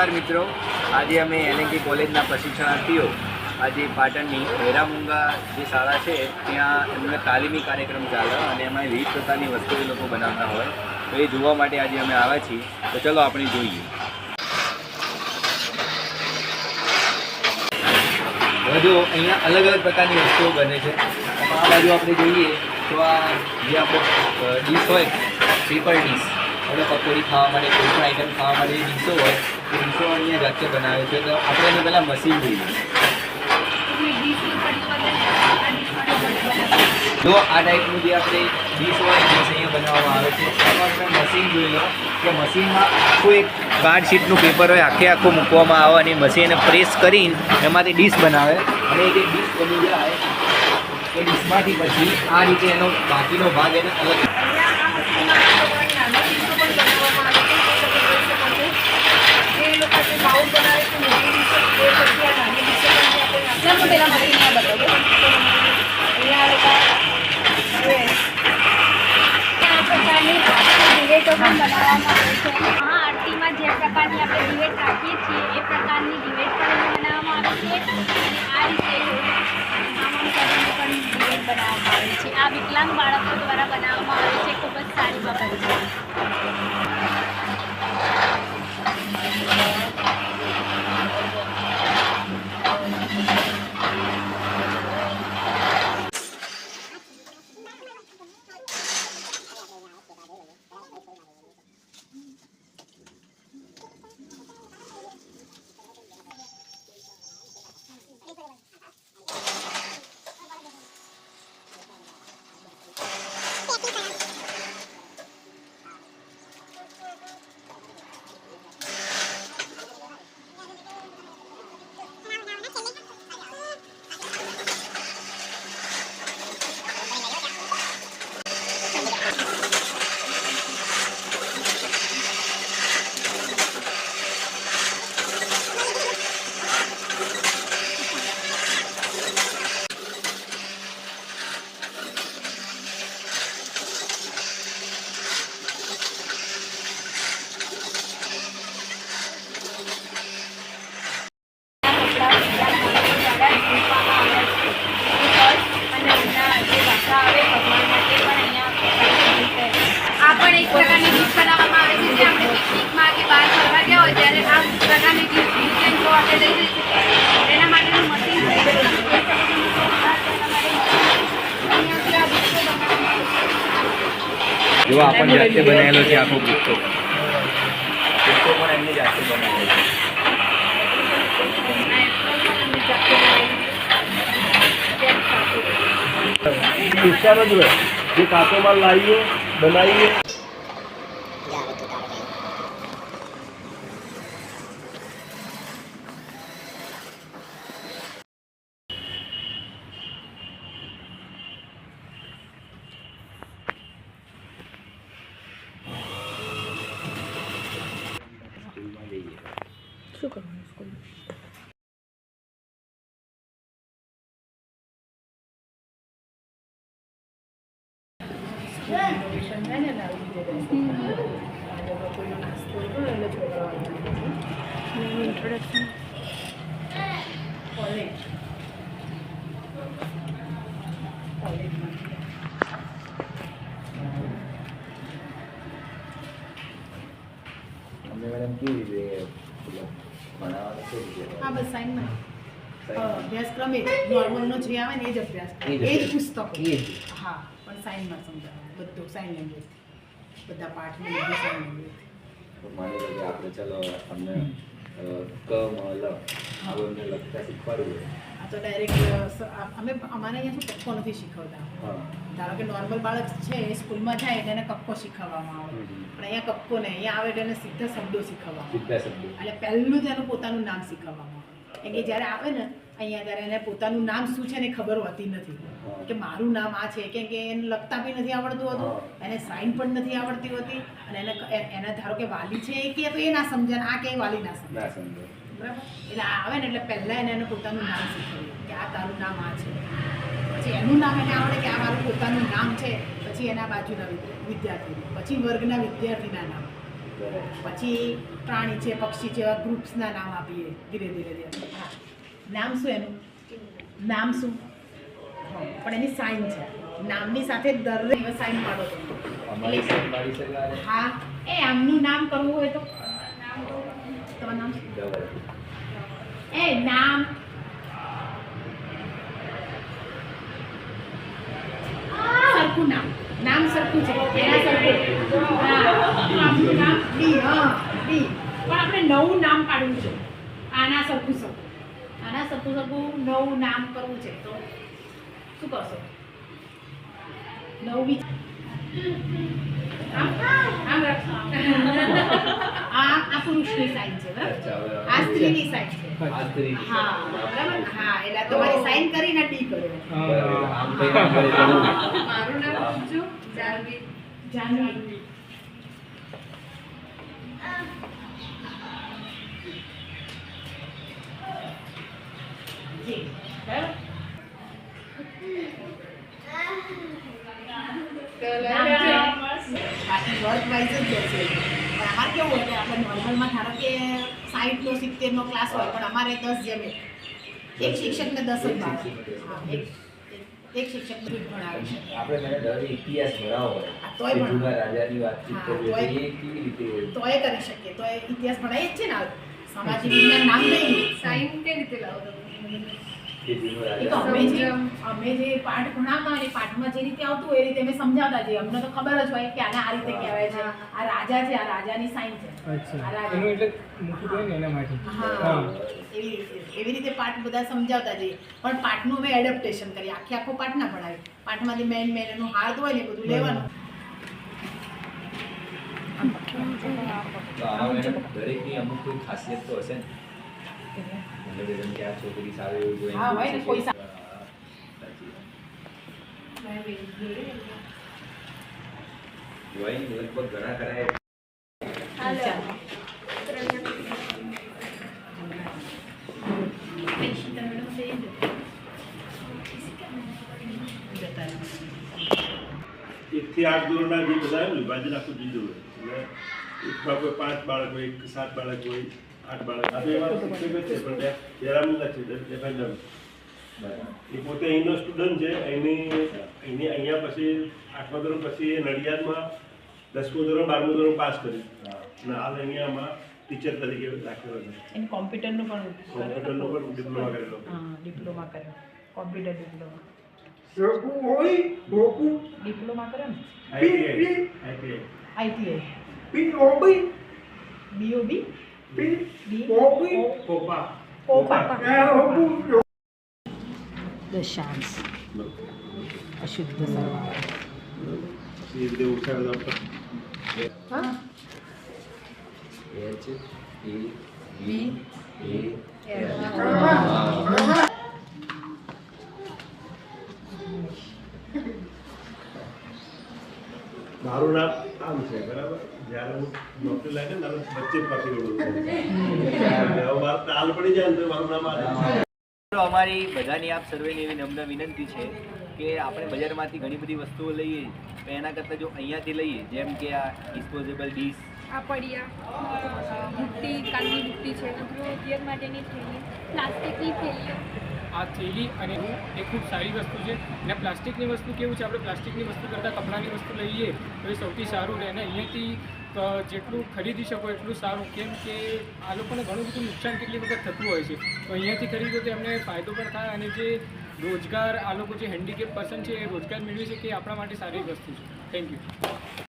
નમસ્કાર મિત્રો. આજે અમે એનએનજી કોલેજના પ્રશિક્ષણાર્થીઓ, આજે પાટણની વેરામુંગા જે શાળા છે, ત્યાં એમને તાલીમી કાર્યક્રમ ચાલે અને એમાં વિવિધ પ્રકારની વસ્તુઓ લોકો બનાવતા હોય. તો એ જોવા માટે આજે અમે આવ્યા છીએ. તો ચલો આપણે જોઈએ. હવે અહીંયા અલગ અલગ પ્રકારની વસ્તુઓ બને છે. આ બાજુ આપણે જોઈએ તો આ જે આપણો ડીશ હોય પેપર ડીશ આપણે પકોડી ખાવા માટે, કોઈ પણ આઈટમ ખાવા માટે ડીશો હોય ડીશો અહીંયા જાતે બનાવે છે. તો આપણે એને પહેલાં મશીન જોઈએ. જો આ ટાઈપનું જે આપણે ડીશ હોય અહીંયા બનાવવામાં આવે છે. એમાં આપણે મશીન જોઈ લો, કે મશીનમાં આખું એક કાર્ડ શીટનું પેપર હોય, આખે આખું મૂકવામાં આવે અને મશીન એને પ્રેસ કરીને એમાંથી ડીશ બનાવે. અને એ ડીશ બની જાય, એ ડીશમાંથી પછી આ રીતે એનો બાકીનો ભાગ એને અલગ હા આરતીમાં જે પ્રકારની આપણે ડિબેટ રાખીએ છીએ એ પ્રકારની ડિબેટ પણ બનાવવામાં આવે છે અને આ રીતે આમ આમ કરીને પણ ડિબેટ બનાવવામાં આવે છે આ વિકલાંગ બાળકો દ્વારા બનાવવામાં આવે છે. ખૂબ જ સારી બાબત છે કપડાં દ્વારા મૂકવામાં આવ્યા છે એ પર્સ અને એમના જે વાસા આવે ભગવાન માટે પણ અહીંયા આ પણ એક પ્રકારની ડીશ બનાવવામાં આવે છે જે આપણે પિકનિકમાં કે બહાર ફરવા ગયા હોય ત્યારે આ પ્રકારની જે ડિઝાઇન જો આપણે લઈ જઈ શકીએ એના માટેનું મશીન છે જે તમે જોઈ શકો છો મિત્રો. આ તેના માટે અહીંયાથી આ ડીશો બનાવવામાં આવે છે. જો આ જાતે બનાવેલો છે આખો ગુસ્સો ગુસ્સો પણ એમની જાતે બનાવેલો છે. રિક્ષાનો જ હોય. જે કાચો માલ લાવીએ બનાવીએ. અમને મેડમ કેવી રીતે મતલબ ભણાવવાનું કેવી રીતે હા બસ સાઈનમાં અભ્યાસક્રમ એ નોર્મલનો જે આવે ને એ જ અભ્યાસક્રમ એ જ એ પુસ્તકો. હા પણ સાઈનમાં સમજાવે બધું સાઈન લેંગ્વેજ બધા પાઠ ને બધું સાઈન લેંગ્વેજ માની લો કે આપણે ચલો અમને ક મ લ આવું એમને લખતા શીખવાડવું આ તો ડાયરેક્ટ અમે અમારે અહીંયા શું કક્કો નથી શીખવતા ધારો કે નોર્મલ બાળક છે એ સ્કૂલમાં જાય એટલે એને કક્કો શીખવવામાં આવે. પણ અહીંયા કક્કો નહીં અહીંયા આવે એટલે એને સીધા શબ્દો શીખવવામાં સીધા શબ્દો. એટલે પહેલું જ એનું પોતાનું નામ શીખવવામાં આવે. એટલે જ્યારે આવે ને અહીંયા ત્યારે એને પોતાનું નામ શું છે ને એ ખબર હોતી નથી. કે મારું નામ આ છે કેમ કે એને લખતા બી નથી આવડતું. હતું. એને સાઈન પણ નથી આવડતી હોતી. અને એને એના ધારો કે વાલી છે એ કે તો એ ના સમજે આ કે વાલી ના સમજો. બરાબર એટલે આવે ને એટલે પહેલાં એને એને પોતાનું નામ શીખવ્યું કે આ તારું નામ આ છે. પછી એનું નામ એને આવડે કે આ મારું પોતાનું નામ છે પછી એના બાજુના વિદ્યાર્થીનું પછી વર્ગના વિદ્યાર્થીના નામ. પછી પ્રાણી છે પક્ષી છે એવા ગ્રુપ્સના નામ આપીએ ધીરે ધીરે ધીરે. હા. નામ શું એનું? નામ શું? પણ એની સાઇન છે. નામની સાથે દરેક સાઇન પાડો હા. એ આમનું નામ કરવું હોય તો. તમારું નામ એ નામ સરખું નામ નામ સરખું છે એના સરખું હા નામ ડી હા ડી પણ આપણે નવું નામ પાડવું છે. આના સરખું સરખું આના સરખું સરખું નવું નામ કરવું છે. તો શું કરશો? નવું રાખો આ આ પુરુષની સાઈન છે બરાબર આ સ્ત્રીની સાઈન છે હા બરાબર હા એટલે તમારી સાઈન કરીને ડી. મારું નામ પૂછજો જાનવી જાનવી જી બરાબર વર્ક વાઇઝ જ જશે પણ અમારે કેવું હોય કે આપણે નોર્મલમાં ધારો કે સાઠનો સિત્તેરનો ક્લાસ હોય પણ અમારે દસ જેમ એક. શિક્ષકને દસ જ ભાવે એક એક- એક શિક્ષક ભણાવે છે. આપણે મને દર ઇતિહાસ ભણાવો હોય. તોય જૂના રાજાની વાતચીત હા, તોય. કેવી રીતે તો કરી શકીએ. તોય ઇતિહાસ ભણાય જ છે ને સામાજિક વિજ્ઞાન નામ નહીં સાઈન કેવી રીતે લાવો તમે? અમે જે અમે જે પાઠ ભણાવતા એ પાઠમાં જે રીતે આવતું હોય એ રીતે અમે સમજાવતા જઈએ. અમને તો ખબર જ હોય કે આને આ રીતે કહેવાય છે. આ રાજા છે આ રાજાની સાઈન છે. આ રાજા. એટલે મૂકી દો ને એના માટે. હા. હા. એવી રીતે એવી રીતે પાઠ બધા સમજાવતા જઈએ. પણ પાઠનું અમે એડપ્ટેશન કરીએ. આખી આખો પાઠ ના ભણાવીએ. પાઠમાંથી મેન મેન એનું હાર્દ હોય ને એ બધું લેવાનું. દરેકની અમુક કોઈ ખાસિયત તો હશે ને? મતલબ જેમ કે આ છોકરી સારી એવું જોઈને હા, હોય કોઈ સા- હા, લગભગ ઘણા ખરા. એકથી આઠ ધોરણના જે બધા વિભાજન આખું દીધું હોય. એટલે પાંચ બાળક હોય એક સાત બાળક હોય. આઠ બાળક આ તો એવા શિક્ષક જ છે પણ એ પોતે અહીંનો સ્ટુડન્ટ છે અહીંની અહીંની અહીંયા પછી આઠમા ધોરણ પછી એ નડિયાદમાં દસમું ધોરણ બારમું ધોરણ પાસ કર્યું. અને હાલ અહીંયામાં ટીચર તરીકે રાખેલો છે એને કોમ્પ્યુટરનું પણ કોમ્પ્યુટરનો પણ ડિપ્લોમા કરેલો હા ડિપ્લોમા કર્યો કોમ્પ્યુટર ડિપ્લોમા રોકું હોય રોકું ડિપ્લોમા કર્યો ને ITI ITI ITI P OB BOB P B OB COPA COPA એ રોકું દશાંશ અશુદ્ધ સરવાળો એ રીતે ઉઠાવેલો હા H E V A L. મારું નામ આમ છે બરાબર જ્યારે હું નોકરી લાગે ને વચ્ચે પાછી હવે મારે તાલ પડી જાય ને મારું નામ આ તો અમારી બધાની આપ સર્વેની એવી નમ્ર વિનંતી છે કે આપણે બજારમાંથી ઘણી બધી વસ્તુઓ લઈએ તો એના કરતાં જો અહીંયાથી લઈએ જેમ કે આ ડિસ્પોઝેબલ ડીશ આ પડિયા બુટ્ટી કાનની બુટ્ટી છે ગૃહ માટેની થેલી પ્લાસ્ટિકની થેલીઓ. આ થેલી અને એ ખૂબ સારી વસ્તુ છે. અને પ્લાસ્ટિકની વસ્તુ કેવું છે? આપણે પ્લાસ્ટિકની વસ્તુ કરતાં કપડાની વસ્તુ લઈએ તો એ સૌથી સારું રહે. અને અહીંયાથી અ, જેટલું ખરીદી શકો એટલું સારું. કેમ કે આ લોકોને ઘણું બધું નુકસાન કેટલી વખત થતું હોય છે. તો અહીંયાથી ખરીદો તો એમને ફાયદો પણ થાય અને જે રોજગાર આ લોકો જે હેન્ડીકેપ પર્સન છે એ રોજગાર મેળવી શકે એ આપણા માટે સારી વસ્તુ છે. Thank you